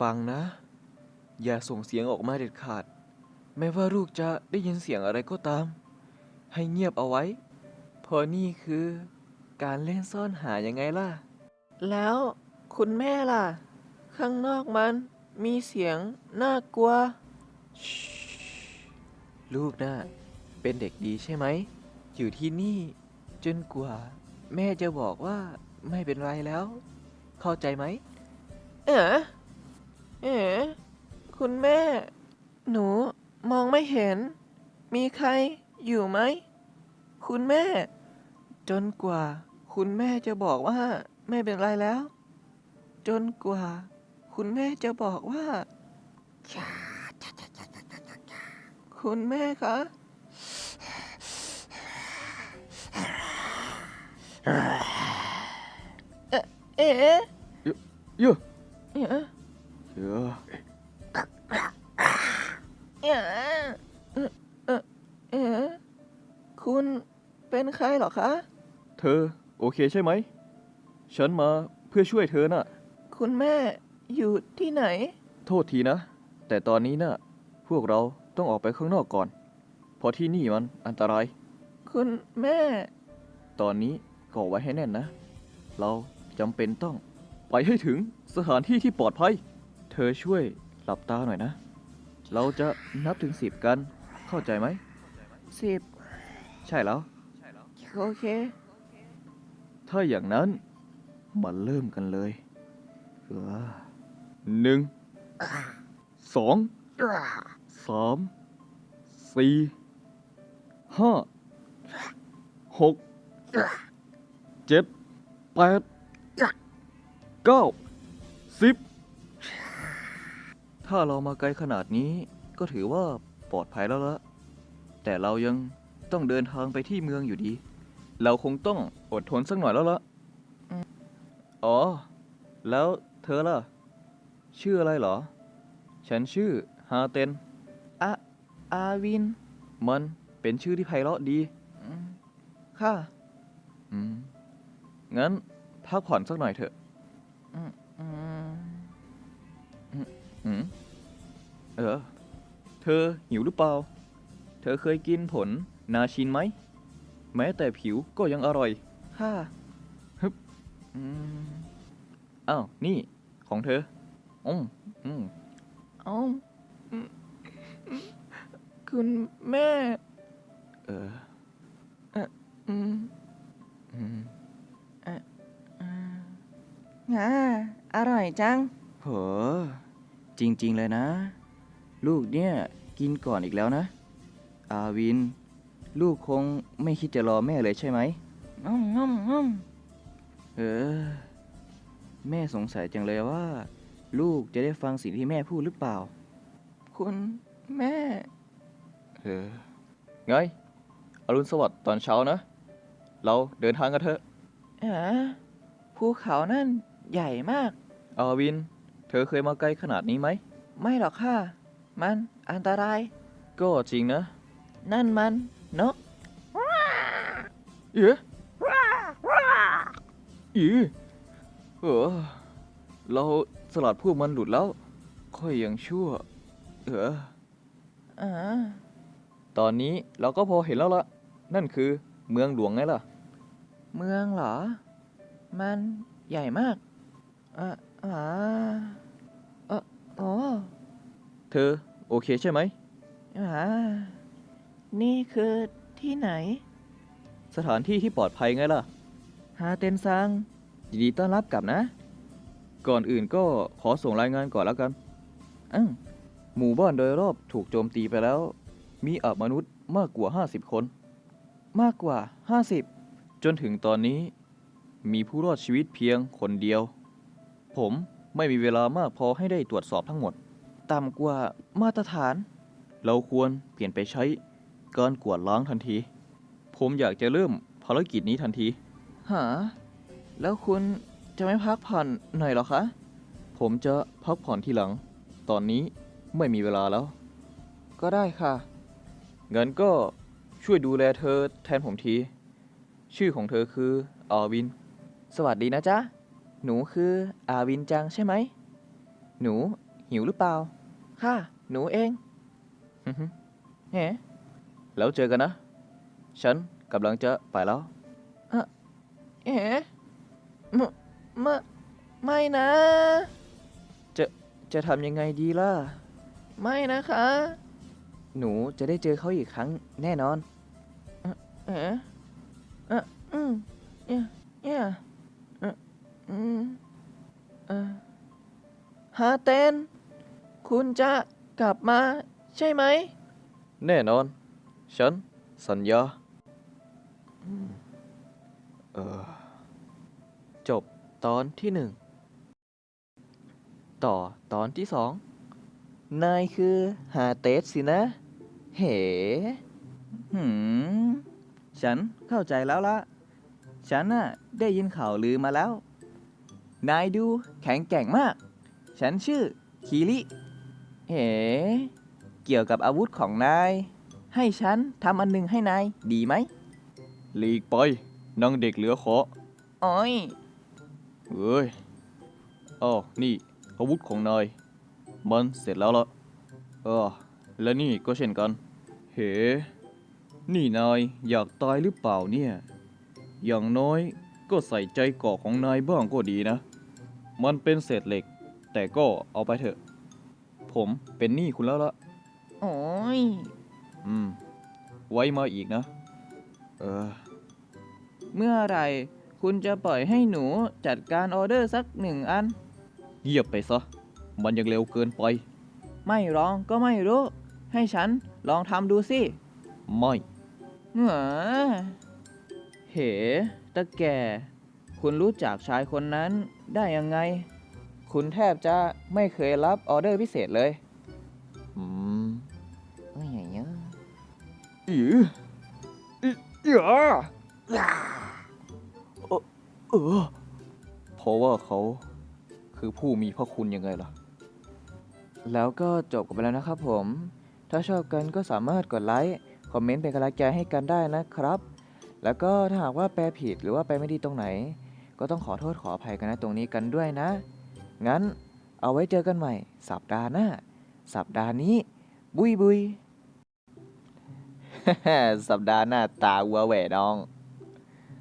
ฟังนะ อย่าส่งเสียงออกมาเด็ดขาดแม้ว่าลูกจะได้ยินเสียงอะไรก็ตาม ให้เงียบเอาไว้เพราะนี่คือการเล่นซ่อนหายังไงล่ะ แล้วคุณแม่ล่ะ ข้างนอกมันมีเสียงน่ากลัว ลูกน่ะเป็นเด็กดีใช่ไหม อยู่ที่นี่ จนกว่า แม่จะบอกว่าไม่เป็นไรแล้ว เข้าใจไหม เอ๋ เอ๋ คุณแม่ หนูมองไม่เห็น มีใครอยู่ไหม คุณแม่ จนกว่า คุณแม่จะบอกว่า ไม่เป็นไรแล้ว จนกว่า คุณแม่จะบอกว่าคุณแม่คะเอ๊ะเอ๊ะเยอะเอ๊ะ เยอะเอ๊ะเอ๊ะเอ๊ะเอ๊ะคุณเป็นใครเหรอคะ เธอ โอเคใช่ไหม ฉันมาเพื่อช่วยเธอน่ะ คุณแม่อยู่ที่ไหน โทษทีนะ แต่ตอนนี้น่ะ พวกเราต้องออกไปข้างนอกก่อน เพราะที่นี่มันอันตราย คุณแม่ ตอนนี้ก่อไว้ให้แน่นนะ เราจำเป็นต้องไปให้ถึงสถานที่ที่ปลอดภัย เธอช่วยหลับตาหน่อยนะ เราจะนับถึงสิบกัน เข้าใจไหม สิบใช่แล้ว โอเค ถ้าอย่างนั้น มาเริ่มกันเลยเออหนึ่งสองสามสี่ห้าหกเจ็ดแปดเก้าสิบ ถ้าเรามาไกลขนาดนี้ก็ถือว่าปลอดภัยแล้วละ แต่เรายังต้องเดินทางไปที่เมืองอยู่ดี เราคงต้องอดทนสักหน่อยแล้วละอ๋อ แล้วเธอล่ะ ชื่ออะไรเหรอ ฉันชื่อฮาเตนอะอาวิน มันเป็นชื่อที่ไพเราะดี ค่ะงั้นพักผ่อนสักหน่อยเถอะ อืม อืมเออ เธอหิวหรือเปล่า เธอเคยกินผลนาชินไหม แม้แต่ผิวก็ยังอร่อยค่ะอืมอ้าว นี่ ของเธออืมอืมเอาอืมอืมคุณแม่เอออืมอืมอ่าง่าอร่อยจังโห จริง ๆ เลยนะ ลูกเนี่ยกินก่อนอีกแล้วนะ อาวิน ลูกคงไม่คิดจะรอแม่เลยใช่ไหมง่อมง่อมง่อมเออ แม่สงสัยจังเลยว่า ลูกจะได้ฟังสิ่งที่แม่พูดหรือเปล่า คุณแม่ เออไงอรุณสวัสดิ์ตอนเช้านะ เราเดินทางกันเถอะ เอ๋ภูเขานั่นใหญ่มาก อาวิน เธอเคยมาไกลขนาดนี้ไหม ไม่หรอกค่ะ มันอันตราย ก็จริงนะ นั่นมันนกเอ๋อีเออเราสลัดพวกมันหลุดแล้ว ค่อยยังชั่ว เอออ่าตอนนี้เราก็พอเห็นแล้วละนั่นคือเมืองหลวงไงล่ะ เมืองเหรอ มันใหญ่มากอ่าอ่าเออโอ้เธอ โอเคใช่ไหมอ่า นี่คือที่ไหน สถานที่ที่ปลอดภัยไงล่ะ ฮาเตนซัง ยินดีต้อนรับกลับนะ ก่อนอื่นก็ขอส่งรายงานก่อนแล้วกันอืมหมู่บ้านโดยรอบถูกโจมตีไปแล้ว มีอมนุษย์มากกว่า 50 คน มากกว่า 50 จนถึงตอนนี้ มีผู้รอดชีวิตเพียงคนเดียว ผม ไม่มีเวลามากพอให้ได้ตรวจสอบทั้งหมด ต่ำกว่ามาตรฐาน เราควรเปลี่ยนไปใช้การกวาดล้างทันที ผมอยากจะเริ่มภารกิจนี้ทันที หา แล้วคุณจะไม่พักผ่อนหน่อยเหรอคะ ผมจะพักผ่อนทีหลัง ตอนนี้ไม่มีเวลาแล้ว ก็ได้ค่ะงั้นก็ช่วยดูแลเธอแทนผมที ชื่อของเธอคืออาวิน สวัสดีนะจ๊ะ หนูคืออาวินจังใช่ไหม หนูหิวหรือเปล่า ค่ะ หนูเองฮึฮึเฮ้แล้วเจอกันนะ ฉันกำลังจะไปแล้วอะเอ๋มมะไม่นะ จะจะทำยังไงดีล่ะ ไม่นะคะ หนูจะได้เจอเขาอีกครั้งแน่นอน เอะเอ๋เอะอืมเนี่ยเนี่ยเอืมเออฮาเตนคุณจะกลับมาใช่ไหม แน่นอน ฉัน สัญญาเออ จบตอนที่หนึ่ง ต่อตอนที่สอง นายคือฮาเตสสินะ เห หืม ฉันเข้าใจแล้วละ ฉันน่ะได้ยินข่าวลือมาแล้ว นายดูแข็งแกร่งมาก ฉันชื่อคีริเอ๋เกี่ยวกับอาวุธของนาย ให้ฉันทำอันหนึ่งให้นาย ดีไหมหลีกไปนางเด็กเหลือขออ้อยเอ้ยอ้าวนี่อาวุธของนาย มันเสร็จแล้วละเออและนี่ก็เช่นกัน เฮ้ นี่นายอยากตายหรือเปล่าเนี่ย อย่างน้อยก็ใส่ใจเกาะของนายบ้างก็ดีนะ มันเป็นเศษเหล็ก แต่ก็เอาไปเถอะ ผมเป็นหนี้คุณแล้วละโอ้ย อืม ไว้มาอีกนะ เออ เมื่อไหรคุณจะปล่อยให้หนูจัดการออเดอร์สักหนึ่งอัน เงียบไปซะ มันยังเร็วเกินไป ไม่ร้องก็ไม่รู้ ให้ฉันลองทำดูสิ ไม่เหงอเหตะแก่ คุณรู้จักชายคนนั้นได้ยังไง คุณแทบจะไม่เคยรับออเดอร์พิเศษเลย อืมเอ้ยอย่างเงี้ยอีอีอีอะเออเออเพราะว่าเขาคือผู้มีพระคุณยังไงล่ะ แล้วก็จบกันไปแล้วนะครับผม ถ้าชอบกันก็สามารถกดไลค์ คอมเมนต์เป็นกำลังใจให้กันได้นะครับ แล้วก็ถ้าหากว่าแปลผิดหรือว่าแปลไม่ดีตรงไหน ก็ต้องขอโทษขออภัยกันนะตรงนี้กันด้วยนะ งั้นเอาไว้เจอกันใหม่ สัปดาห์หน้า สัปดาห์นี้ บุยบุย สัปดาห์หน้าตาวัวแหวน้อง